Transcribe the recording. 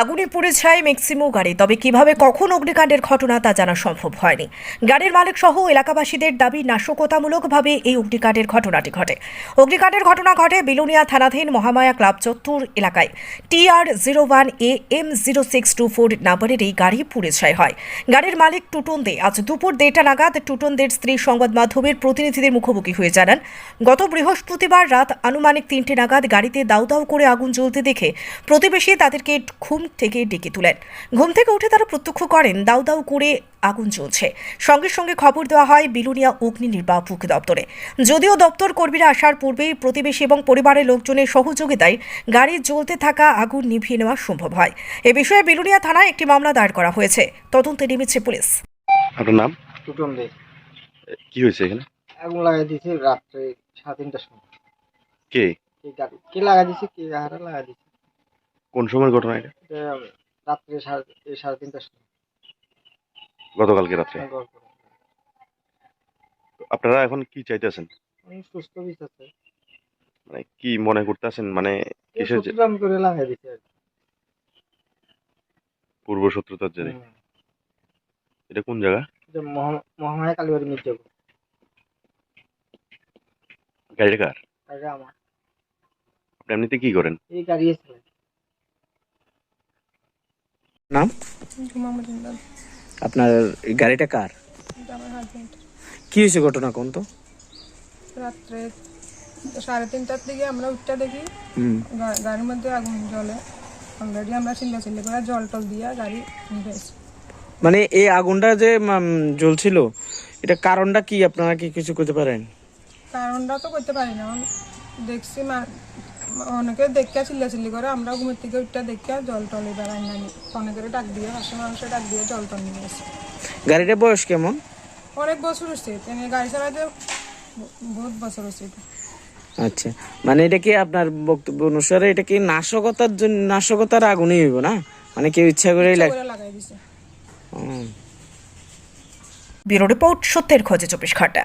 আগুনে পুড়ে ছায় মেক্সিমো গাড়ি। তবে কীভাবে, কখন অগ্নিকাণ্ডের ঘটনা তা জানা সম্ভব হয়নি। গাড়ির মালিক সহ এলাকাবাসীদের দাবি নাশকতামূলকভাবে এই অগ্নিকাণ্ডের ঘটনাটি ঘটে। অগ্নিকাণ্ডের ঘটনা ঘটে বিলোনিয়া থানাধীন মহামায়া ক্লাব চত্বর এলাকায়। TR zero one A M zero six two four নাম্বারের এই গাড়ি পুড়ে ছাই হয়। গাড়ির মালিক টুটন দে আজ দুপুর দেড়টা নাগাদ টুটন দের স্ত্রী সংবাদ মাধ্যমের প্রতিনিধিদের মুখোমুখি হয়ে জানান, গত বৃহস্পতিবার রাত আনুমানিক তিনটে নাগাদ গাড়িতে দাউ দাউ করে আগুন জ্বলতে দেখে প্রতিবেশী তাদেরকে ঘুম থেকে ডেকে তুলেন। ঘুম থেকে উঠে তারা প্রত্যক্ষ করেন দাউ দাউ করে আগুন জ্বলছে। সঙ্গে সঙ্গে খবর দেওয়া হয় বিলুনিয়া অগ্নি নির্বাপক দপ্তরে। যদিও দপ্তর কর্মীরা আসার পূর্বেই প্রতিবেশী এবং পরিবারের লোকজনের সহযোগিতায় গাড়ি জ্বলতে থাকা আগুন নিভিয়ে নেওয়া সম্ভব হয়। এ বিষয়ে বিলুনিয়া থানায় একটি মামলা দায়ের করা হয়েছে। তদন্তে নেমেছে পুলিশ। আপনার নাম? টুটন দে কি হয়েছে এখানে? আগুন লাগাই দিয়েছে রাত্রে সাড়ে তিনটার সময়। কে? কে কে লাগাই দিয়েছে? কে হারা লাগাই দিয়েছে? কোন সময়ের ঘটনা এটা? রাত্রে সাড়ে সাড়ে তিনটার সময়। গতকালকে রাত্রে। আপনারা এখন কি চাইতেছেন? সুস্থ বিচারছে মানে কি মনে করতেছেন? মানে কিসের যে- প্রতিদান করে লাগাই কি। পূর্ব শত্রুতার হুম। এটা কোন জায়গা? এটা মহামায়া কালীবাড়ি মির্জাপুর। গাড়িটা কার? আগে আমার। আপনি এমনিতে কি করেন? এই গাড়ি এসে নাম? আপনার গাড়িটা কার? কি হয়েছে ঘটনা কোন তো? রাত্রে সাড়ে তিনটার দিকে আমরা উঠটা দেখি গাড়ির মধ্যে আগুন জ্বলে। অলরেডি আমরা চিল্লা চিল্লি করে জল টল দিয়ে গাড়ি মানে এই আগুনটা যে জ্বলছিল এটা কারণটা কি? আপনারা কি কিছু করতে পারেন? কারণটা তো করতে পারি না। দেখছি মা- অনেকে দেখে চিল্লা চিল্লি করে আমরা ঘুমের থেকে উঠটা দেখে জল টল এবার আইনা অনেকের ডাক দিয়ে পাশে মানুষের ডাক দিয়ে জল টল নিয়ে এসে গাড়িটার বয়স কেমন? অনেক বছর হচ্ছে তিনি গাড়ি চালাতে বহুত বছর হচ্ছে আচ্ছা মানে এটা কি আপনার বক্তব্য অনুসারে এটা কি নাশকতার জন্য নাশকতার আগুনই হইব না? মানে কেউ ইচ্ছা করেই লাগ লাগাই দিছে। ব্যুরো রিপোর্ট সত্যের খোঁজে চব্বিশ ঘণ্টা।